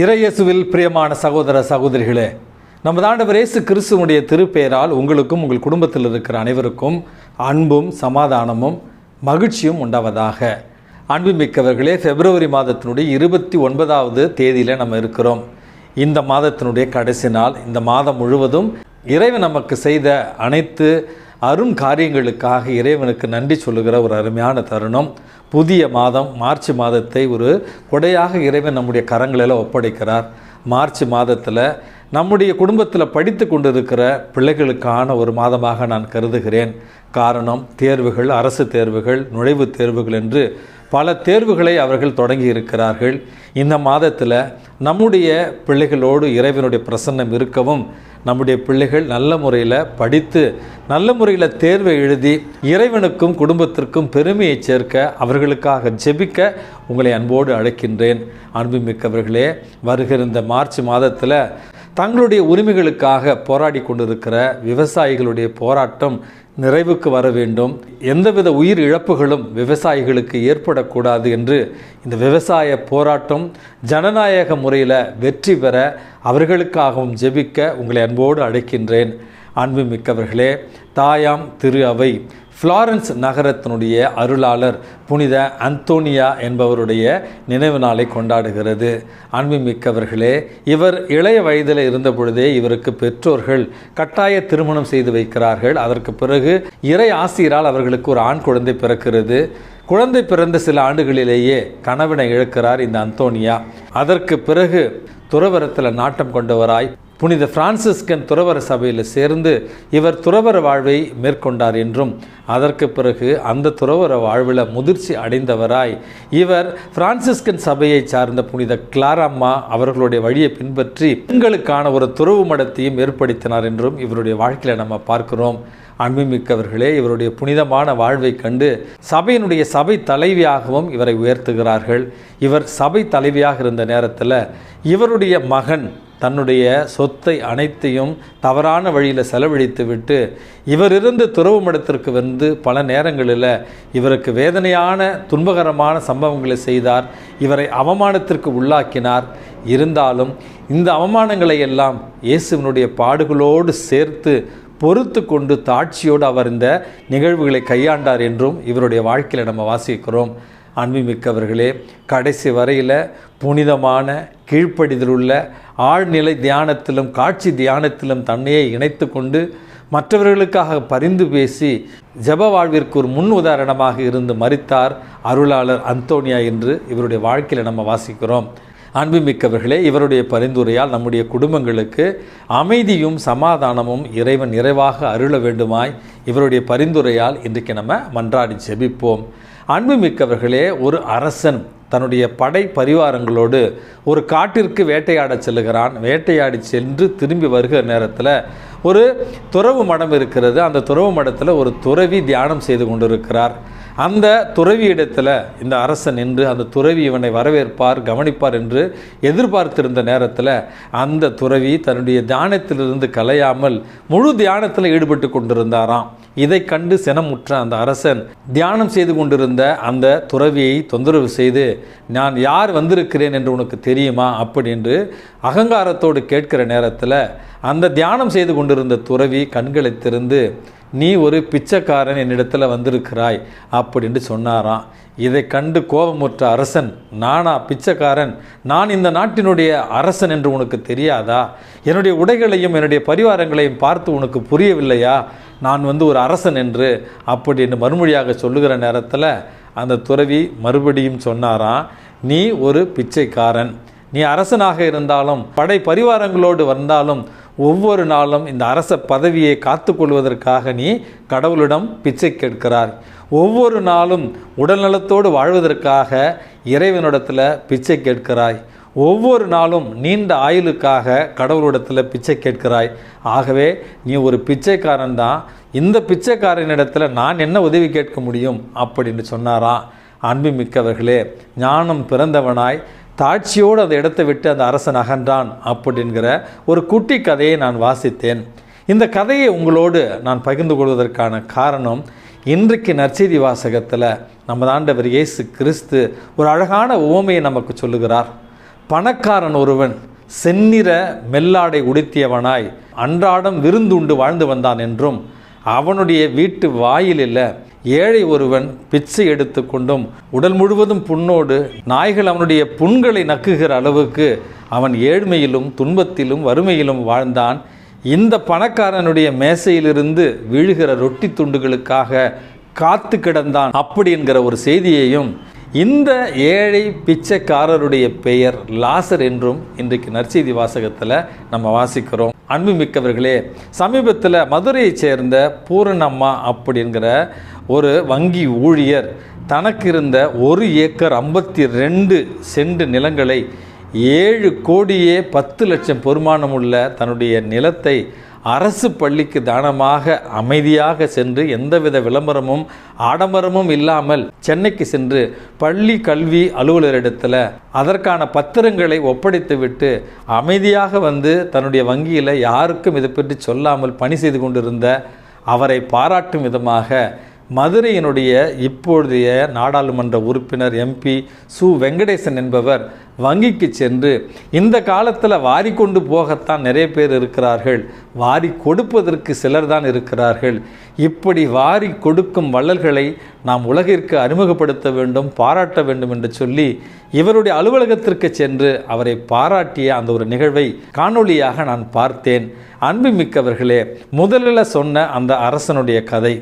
இறையேசுவில் பிரியமான சகோதர சகோதரிகளே நமது ஆண்டவர் இயேசு கிறிஸ்துவனுடைய திருப்பெயரால் உங்களுக்கும் உங்கள் குடும்பத்தில் இருக்கிற அனைவருக்கும் அன்பும் சமாதானமும் மகிழ்ச்சியும் உண்டாவதாக. அன்புமிக்கவர்களே பிப்ரவரி மாதத்தினுடைய இருபத்தி ஒன்பதாவது தேதியில் நம்ம இருக்கிறோம். இந்த மாதத்தினுடைய கடைசி நாள் இந்த மாதம் முழுவதும் இறைவன் நமக்கு செய்த அனைத்து அரும் காரியங்களுக்காக இறைவனுக்கு நன்றி சொல்லுகிற ஒரு அருமையான தருணம். புதிய மாதம் மார்ச் மாதத்தை ஒரு கொடையாக இறைவன் நம்முடைய கரங்களில் ஒப்படைக்கிறார். மார்ச் மாதத்தில் நம்முடைய குடும்பத்தில் படித்து கொண்டிருக்கிற பிள்ளைகளுக்கான ஒரு மாதமாக நான் கருதுகிறேன். காரணம் தேர்வுகள் அரசு தேர்வுகள் நுழைவுத் தேர்வுகள் என்று பல தேர்வுகளை அவர்கள் தொடங்கி இருக்கிறார்கள். இந்த மாதத்தில் நம்முடைய பிள்ளைகளோடு இறைவனுடைய பிரசன்னம் இருக்கவும் நம்முடைய பிள்ளைகள் நல்ல முறையில் படித்து நல்ல முறையில் தேர்வை எழுதி இறைவனுக்கும் குடும்பத்திற்கும் பெருமையை சேர்க்க அவர்களுக்காக ஜெபிக்க உங்களை அன்போடு அழைக்கின்றேன். அன்புமிக்கவர்களே வருகிற இந்த மார்ச் மாதத்தில் தங்களுடைய உரிமைகளுக்காக போராடி கொண்டிருக்கிற விவசாயிகளுடைய போராட்டம் நிறைவுக்கு வர வேண்டும். எந்தவித உயிர் இழப்புகளும் விவசாயிகளுக்கு ஏற்படக்கூடாது என்று இந்த விவசாய போராட்டம் ஜனநாயக முறையில் வெற்றி பெற அவர்களுக்காகவும் ஜெபிக்க உங்களை அன்போடு அழைக்கின்றேன். அன்புமிக்கவர்களே தாயாம் திரு அவை. ஃப்ளாரன்ஸ் நகரத்தினுடைய அருளாளர் புனித அந்தோனியா என்பவருடைய நினைவு நாளை கொண்டாடுகிறது. அன்புமிக்கவர்களே இவர் இளைய வயதில் இருந்த பொழுதே இவருக்கு பெற்றோர்கள் கட்டாய திருமணம் செய்து வைக்கிறார்கள். அதற்கு பிறகு இறை ஆசிரியரால் அவர்களுக்கு ஒரு ஆண் குழந்தை பிறக்கிறது. குழந்தை பிறந்த சில ஆண்டுகளிலேயே கணவனை இழக்கிறார் இந்த அந்தோனியா. அதற்கு பிறகு துறவரத்தில் நாட்டம் கொண்டவராய் புனித பிரான்சிஸ்கன் துறவர சபையில் சேர்ந்து இவர் துறவர வாழ்வை மேற்கொண்டார் என்றும் அதற்கு பிறகு அந்த துறவர வாழ்வில் முதிர்ச்சி அடைந்தவராய் இவர் பிரான்சிஸ்கன் சபையை சார்ந்த புனித கிளாரம்மா அவர்களுடைய வழியை பின்பற்றி பெண்களுக்கான ஒரு துறவு மடத்தையும் ஏற்படுத்தினார் என்றும் இவருடைய வாழ்க்கையில் நம்ம பார்க்கிறோம். அன்புமிக்கவர்களே இவருடைய புனிதமான வாழ்வை கண்டு சபையினுடைய சபை தலைவியாகவும் இவரை உயர்த்துகிறார்கள். இவர் சபை தலைவியாக இருந்த நேரத்தில் இவருடைய மகன் தன்னுடைய சொத்தை அனைத்தையும் தவறான வழியில் செலவழித்து விட்டு இவர் இருந்து துறவு மடத்திற்கு வந்து பல நேரங்களில் இவருக்கு வேதனையான துன்பகரமான சம்பவங்களை செய்தார். இவரை அவமானத்திற்கு உள்ளாக்கினார். இருந்தாலும் இந்த அவமானங்களை எல்லாம் இயேசுவினுடைய பாடுகளோடு சேர்த்து பொறுத்து கொண்டு தாட்சியோடு அவர் இந்த நிகழ்வுகளை கையாண்டார் என்றும் இவருடைய வாழ்க்கையில் நம்ம வாசிக்கிறோம். அன்புமிக்கவர்களே கடைசி வரையில் புனிதமான கீழ்ப்படிதலுள்ள ஆழ்நிலை தியானத்திலும் காட்சி தியானத்திலும் தன்னையே இணைத்து கொண்டு மற்றவர்களுக்காக பரிந்து பேசி ஜப வாழ்விற்கு ஒரு முன் உதாரணமாக இருந்து மறித்தார் அருளாளர் அந்தோனியா என்று இவருடைய வாழ்க்கையில் நம்ம வாசிக்கிறோம். அன்புமிக்கவர்களே இவருடைய பரிந்துரையால் நம்முடைய குடும்பங்களுக்கு அமைதியும் சமாதானமும் இறைவன் நிறைவாக அருள வேண்டுமாய் இவருடைய பரிந்துரையால் இன்றைக்கு நம்ம மன்றாடி ஜெபிப்போம். அன்புமிக்கவர்களே ஒரு அரசன் தன்னுடைய படை பரிவாரங்களோடு ஒரு காட்டிற்கு வேட்டையாடச் செல்லுகிறான். வேட்டையாடி சென்று திரும்பி வருகிற நேரத்தில் ஒரு துறவு மடம் இருக்கிறது. அந்த துறவு மடத்தில் ஒரு துறவி தியானம் செய்து கொண்டிருக்கிறார். அந்த துறவி இடத்துல இந்த அரசன் நின்று அந்த துறவி இவனை வரவேற்பார் கவனிப்பார் என்று எதிர்பார்த்திருந்த நேரத்தில் அந்த துறவி தன்னுடைய தியானத்திலிருந்து கலையாமல் முழு தியானத்தில் ஈடுபட்டு கொண்டிருந்தாராம். இதை கண்டு சினமுற்ற அந்த அரசன் தியானம் செய்து கொண்டிருந்த அந்த துறவியை தொந்தரவு செய்து நான் யார் வந்திருக்கிறேன் என்று உனக்கு தெரியுமா? அப்படி என்று அகங்காரத்தோடு கேட்கிற நேரத்தில் அந்த தியானம் செய்து கொண்டிருந்த துறவி கண்களை திறந்து நீ ஒரு பிச்சைக்காரன் என்னிடத்தில் வந்திருக்கிறாய் அப்படின்னு சொன்னாராம். இதை கண்டு கோபமுற்ற அரசன் நானா பிச்சைக்காரன்? நான் இந்த நாட்டினுடைய அரசன் என்று உனக்கு தெரியாதா? என்னுடைய உடைகளையும் என்னுடைய பரிவாரங்களையும் பார்த்து உனக்கு புரியவில்லையா? நான் வந்து ஒரு அரசன் என்று அப்படின்னு மறுமொழியாக சொல்லுகிற நேரத்தில் அந்த துறவி மறுபடியும் சொன்னாராம் நீ ஒரு பிச்சைக்காரன். நீ அரசனாக இருந்தாலும் படை பரிவாரங்களோடு வந்தாலும் ஒவ்வொரு நாளும் இந்த அரச பதவியை காத்து கொள்வதற்காக நீ கடவுளிடம் பிச்சை கேட்கிறாய். ஒவ்வொரு நாளும் உடல்நலத்தோடு வாழ்வதற்காக இறைவனிடத்தில் பிச்சை கேட்கிறாய். ஒவ்வொரு நாளும் நீண்ட ஆயுளுக்காக கடவுளிடத்தில் பிச்சை கேட்கிறாய். ஆகவே நீ ஒரு பிச்சைக்காரன் தான். இந்த பிச்சைக்காரனிடத்தில் நான் என்ன உதவி கேட்க முடியும்? அப்படின்னு சொன்னாராம் அன்புமிக்கவர்களே ஞானம் பிறந்தவனாய் தாட்சியோடு அந்த இடத்தை விட்டு அந்த அரசன் அகன்றான் அப்படிங்கிற ஒரு குட்டி கதையை நான் வாசித்தேன். இந்த கதையை உங்களோடு நான் பகிர்ந்து கொள்வதற்கான காரணம் இன்றைக்கு நற்செய்தி வாசகத்தில் நமது ஆண்டவர் இயேசு கிறிஸ்து ஒரு அழகான உவமையை நமக்கு சொல்லுகிறார். பணக்காரன் ஒருவன் செந்நிற மெல்லாடை உடுத்தியவனாய் அன்றாடம் விருந்துண்டு வாழ்ந்து வந்தான் என்றும் அவனுடைய வீட்டு வாயிலில் ஏழை ஒருவன் பிச்சை எடுத்துக்கொண்டும் உடல் முழுவதும் புண்ணோடு நாய்கள் அவனுடைய புண்களை நக்குகிற அளவுக்கு அவன் ஏழ்மையிலும் துன்பத்திலும் வறுமையிலும் வாழ்ந்தான். இந்த பணக்காரனுடைய மேசையிலிருந்து விழுகிற ரொட்டி துண்டுகளுக்காக காத்து கிடந்தான். அப்படி என்கிற ஒரு செய்தியையும் இந்த ஏழை பிச்சைக்காரருடைய பெயர் லாசர் என்றும் இன்றைக்கு நற்செய்தி வாசகத்தில் நம்ம வாசிக்கிறோம். அன்புமிக்கவர்களே சமீபத்தில் மதுரையைச் சேர்ந்த பூரணம்மா அப்படிங்கிற ஒரு வங்கி ஊழியர் தனக்கு இருந்த ஒரு ஏக்கர் ஐம்பத்தி ரெண்டு சென்ட் நிலங்களை ஏழு கோடியே பத்து லட்சம் பெருமானமுள்ள தன்னுடைய நிலத்தை அரசு பள்ளிக்கு தானமாக அமைதியாக சென்று எந்தவித விளம்பரமும் ஆடம்பரமும் இல்லாமல் சென்னைக்கு சென்று பள்ளி கல்வி அலுவலரிடத்தில் அதற்கான பத்திரங்களை ஒப்படைத்துவிட்டு அமைதியாக வந்து தன்னுடைய வங்கியில் யாருக்கும் இதை பற்றி சொல்லாமல் பணி செய்து கொண்டிருந்த அவரை பாராட்டும் விதமாக மதுரையினுடைய இப்பொழுதைய நாடாளுமன்ற உறுப்பினர் எம்பி சு. வெங்கடேசன் என்பவர் வங்கிக்கு சென்று இந்த காலத்தில் வாரி கொண்டு போகத்தான் நிறைய பேர் இருக்கிறார்கள். வாரி கொடுப்பதற்கு சிலர் தான் இருக்கிறார்கள். இப்படி வாரி கொடுக்கும் வள்ளல்களை நாம் உலகிற்கு அறிமுகப்படுத்த வேண்டும் பாராட்ட வேண்டும் என்று சொல்லி இவருடைய அலுவலகத்திற்கு சென்று அவரை பாராட்டிய அந்த ஒரு நிகழ்வை காணொளியாக நான் பார்த்தேன். அன்புமிக்கவர்களே முதலில் சொன்ன அந்த அரசனுடைய கதை.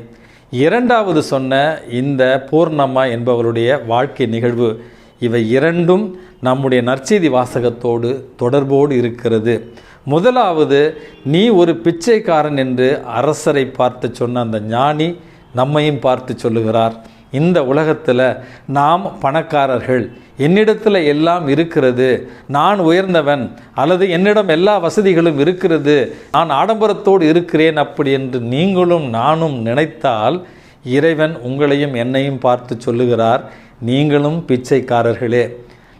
இரண்டாவது சொன்ன இந்த பூர்ணம்மா என்பவருடைய வாழ்க்கை நிகழ்வு இவை இரண்டும் நம்முடைய நற்செய்தி வாசகத்தோடு தொடர்போடு இருக்கிறது. முதலாவது நீ ஒரு பிச்சைக்காரன் என்று அரசரை பார்த்து சொன்ன அந்த ஞானி நம்மையும் பார்த்து சொல்லுகிறார். இந்த உலகத்தில் நாம் பணக்காரர்கள். என்னிடத்தில் எல்லாம் இருக்கிறது. நான் உயர்ந்தவன் அல்லது என்னிடம் எல்லா வசதிகளும் இருக்கிறது. நான் ஆடம்பரத்தோடு இருக்கிறேன் அப்படி என்று நீங்களும் நானும் நினைத்தால் இறைவன் உங்களையும் என்னையும் பார்த்து சொல்லுகிறார். நீங்களும் பிச்சைக்காரர்களே.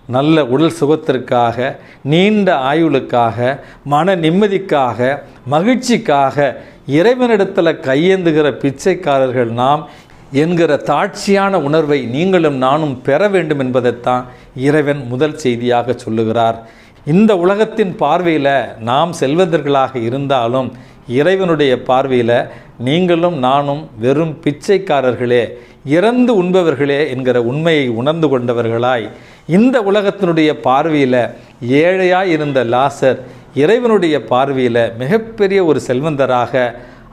நல்ல உடல் சுகத்திற்காக நீண்ட ஆயுளுக்காக மன நிம்மதிக்காக மகிழ்ச்சிக்காக இறைவனிடத்தில் கையேந்துகிற பிச்சைக்காரர்கள் நாம் என்கிற தாட்சியான உணர்வை நீங்களும் நானும் பெற வேண்டும் என்பதைத்தான் இறைவன் முதல் செய்தியாக சொல்லுகிறார். இந்த உலகத்தின் பார்வையில் நாம் செல்வந்தர்களாக இருந்தாலும் இறைவனுடைய பார்வையில் நீங்களும் நானும் வெறும் பிச்சைக்காரர்களே இறந்து உண்பவர்களே என்கிற உண்மையை உணர்ந்து கொண்டவர்களாய் இந்த உலகத்தினுடைய பார்வையில் ஏழையாய் இருந்த லாசர் இறைவனுடைய பார்வையில் மிகப்பெரிய ஒரு செல்வந்தராக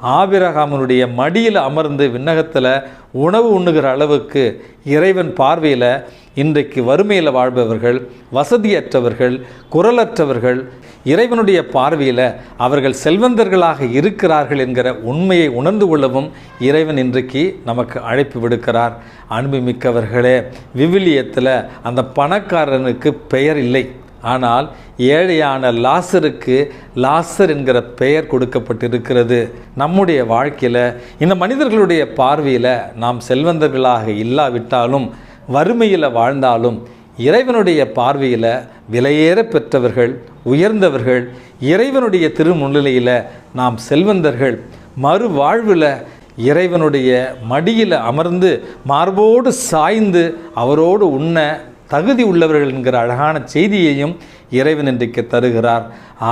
ஆபிரகாமனுடைய மடியில் அமர்ந்து விண்ணகத்தில் உணவு உண்ணுகிற அளவுக்கு இறைவன் பார்வையில் இன்றைக்கு வறுமையில் வாழ்பவர்கள் வசதியற்றவர்கள் குரலற்றவர்கள் இறைவனுடைய பார்வையில் அவர்கள் செல்வந்தர்களாக இருக்கிறார்கள் என்கிற உண்மையை உணர்ந்து கொள்ளவும் இறைவன் இன்றைக்கு நமக்கு அழைப்பு விடுக்கிறார். அன்புமிக்கவர்களே விவிலியத்தில் அந்த பணக்காரனுக்கு பெயர் இல்லை. ஆனால் ஏழையான லாசருக்கு லாசர் என்கிற பெயர் கொடுக்கப்பட்டிருக்கிறது. நம்முடைய வாழ்க்கையில் இந்த மனிதர்களுடைய பார்வையில் நாம் செல்வந்தர்களாக இல்லாவிட்டாலும் வறுமையில் வாழ்ந்தாலும் இறைவனுடைய பார்வையில் விலையேற பெற்றவர்கள் உயர்ந்தவர்கள் இறைவனுடைய திருமுன்னிலையில் நாம் செல்வந்தர்கள் மறுவாழ்வில் இறைவனுடைய மடியில் அமர்ந்து மார்போடு சாய்ந்து அவரோடு உண்ண தகுதி உள்ளவர்கள் என்கிற அழகான செய்தியையும் இறைவன் இன்றைக்கு தருகிறார்.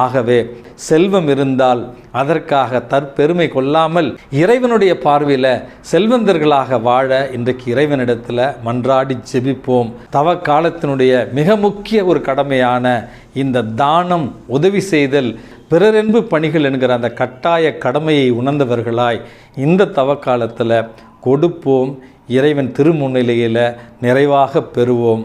ஆகவே செல்வம் இருந்தால் அதற்காக தற்பெருமை கொள்ளாமல் இறைவனுடைய பார்வையில் செல்வந்தர்களாக வாழ இன்றைக்கு இறைவனிடத்தில் மன்றாடி ஜெபிப்போம். தவ காலத்தினுடைய மிக முக்கிய ஒரு கடமையான இந்த தானம் உதவி செய்தல் பிறரென்பு பணிகள் என்கிற அந்த கட்டாய கடமையை உணர்ந்தவர்களாய் இந்த தவக்காலத்தில் கொடுப்போம். இறைவன் திருமுன்னிலையில் நிறைவாக பெறுவோம்.